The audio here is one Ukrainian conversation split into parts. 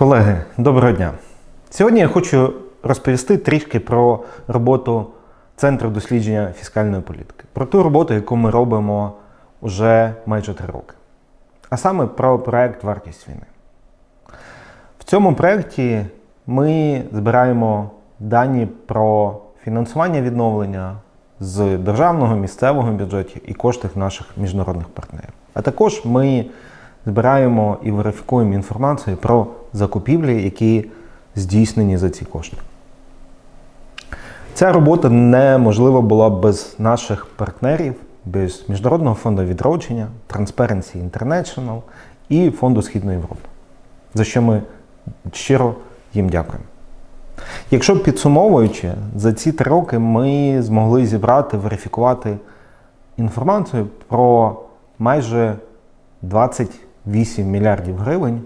Колеги, доброго дня. Сьогодні я хочу розповісти трішки про роботу Центру дослідження фіскальної політики, про ту роботу, яку ми робимо вже майже три роки. А саме про проект Вартість війни. В цьому проєкті ми збираємо дані про фінансування відновлення з державного, місцевого бюджетів і коштів наших міжнародних партнерів. А також ми збираємо і верифікуємо інформацію про закупівлі, які здійснені за ці кошти. Ця робота неможлива була без наших партнерів, без Міжнародного фонду відродження, Transparency International і Фонду Східної Європи, за що ми щиро їм дякуємо. Якщо підсумовуючи, за ці три роки ми змогли зібрати, верифікувати інформацію про майже 28 мільярдів гривень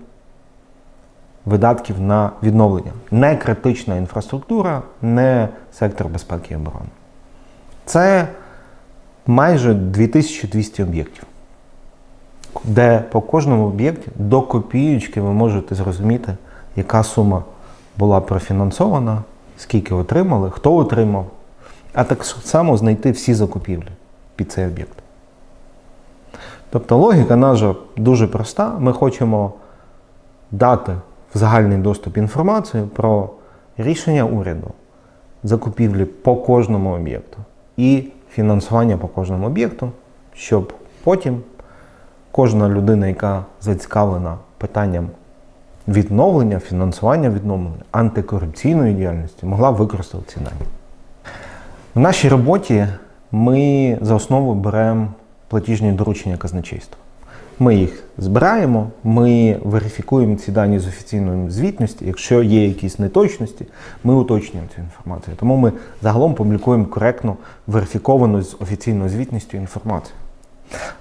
видатків на відновлення. Не критична інфраструктура, не сектор безпеки і оборони. Це майже 2200 об'єктів, де по кожному об'єкті до копієчки ви можете зрозуміти, яка сума була профінансована, скільки отримали, хто отримав, а так само знайти всі закупівлі під цей об'єкт. Тобто логіка наша дуже проста. Ми хочемо дати в загальний доступ інформацію про рішення уряду, закупівлі по кожному об'єкту і фінансування по кожному об'єкту, щоб потім кожна людина, яка зацікавлена питанням відновлення, фінансування відновлення, антикорупційної діяльності, могла використати ці дані. В нашій роботі ми за основу беремо платіжні доручення казначейства. Ми їх збираємо, ми верифікуємо ці дані з офіційної звітності. Якщо є якісь неточності, ми уточнюємо цю інформацію. Тому ми загалом публікуємо коректну, верифіковану з офіційною звітністю інформацію.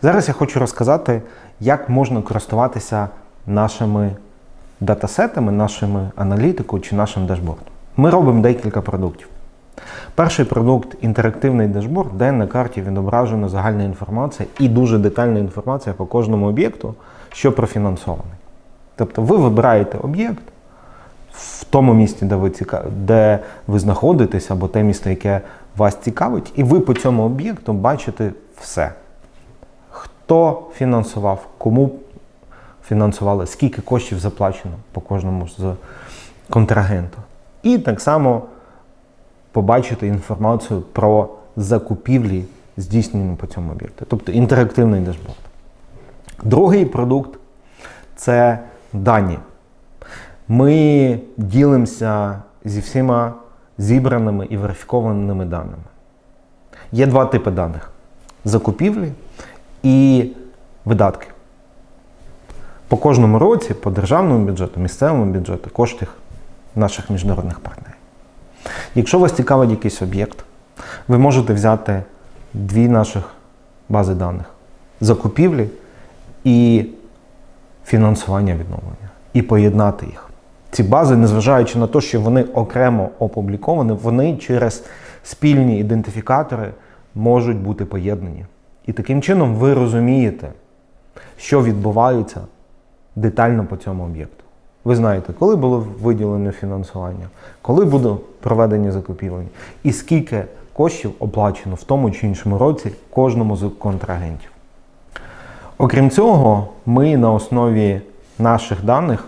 Зараз я хочу розказати, як можна користуватися нашими датасетами, нашими аналітикою чи нашим дашбордом. Ми робимо декілька продуктів. Перший продукт інтерактивний дашборд, де на карті відображена загальна інформація і дуже детальна інформація по кожному об'єкту, що профінансований. Тобто ви вибираєте об'єкт в тому місці, де ви, ціка... де ви знаходитесь, або те місто, яке вас цікавить, і ви по цьому об'єкту бачите все. Хто фінансував, кому фінансували, скільки коштів заплачено по кожному з контрагенту. І так само побачити інформацію про закупівлі, здійснені по цьому об'єкту. Тобто інтерактивний дашборд. Другий продукт це дані. Ми ділимося зі всіма зібраними і верифікованими даними. Є два типи даних: закупівлі і видатки. По кожному році, по державному бюджету, місцевому бюджету, кошти наших міжнародних партнерів. Якщо вас цікавить якийсь об'єкт, ви можете взяти дві наших бази даних: закупівлі і фінансування відновлення, і поєднати їх. Ці бази, незважаючи на те, що вони окремо опубліковані, вони через спільні ідентифікатори можуть бути поєднані. І таким чином ви розумієте, що відбувається детально по цьому об'єкту. Ви знаєте, коли було виділено фінансування, коли будуть проведені закупівлення, і скільки коштів оплачено в тому чи іншому році кожному з контрагентів. Окрім цього, ми на основі наших даних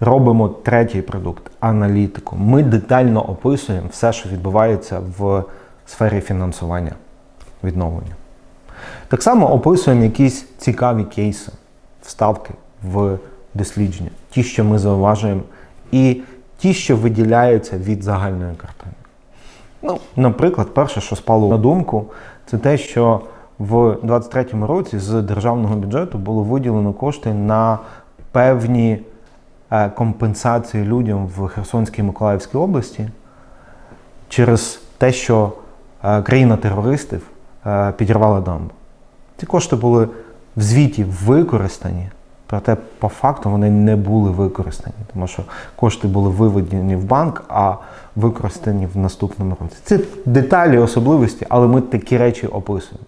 робимо третій продукт аналітику. Ми детально описуємо все, що відбувається в сфері фінансування відновлення. Так само описуємо якісь цікаві кейси, вставки в дослідження, ті, що ми зауважуємо, і ті, що виділяються від загальної картини. Ну, Наприклад, перше, що спало на думку, це те, що в 2023 році з державного бюджету було виділено кошти на певні е, компенсації людям в Херсонській і Миколаївській області через те, що е, країна-терористів е, підірвала дамбу. Ці кошти були в звіті використані, проте по факту вони не були використані, тому що кошти були виведені в банк, а використані в наступному році. Це деталі, особливості, але ми такі речі описуємо.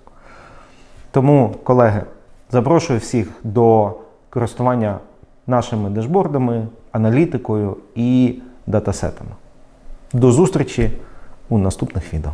Тому, колеги, запрошую всіх до користування нашими дешбордами, аналітикою і датасетами. До зустрічі у наступних відео.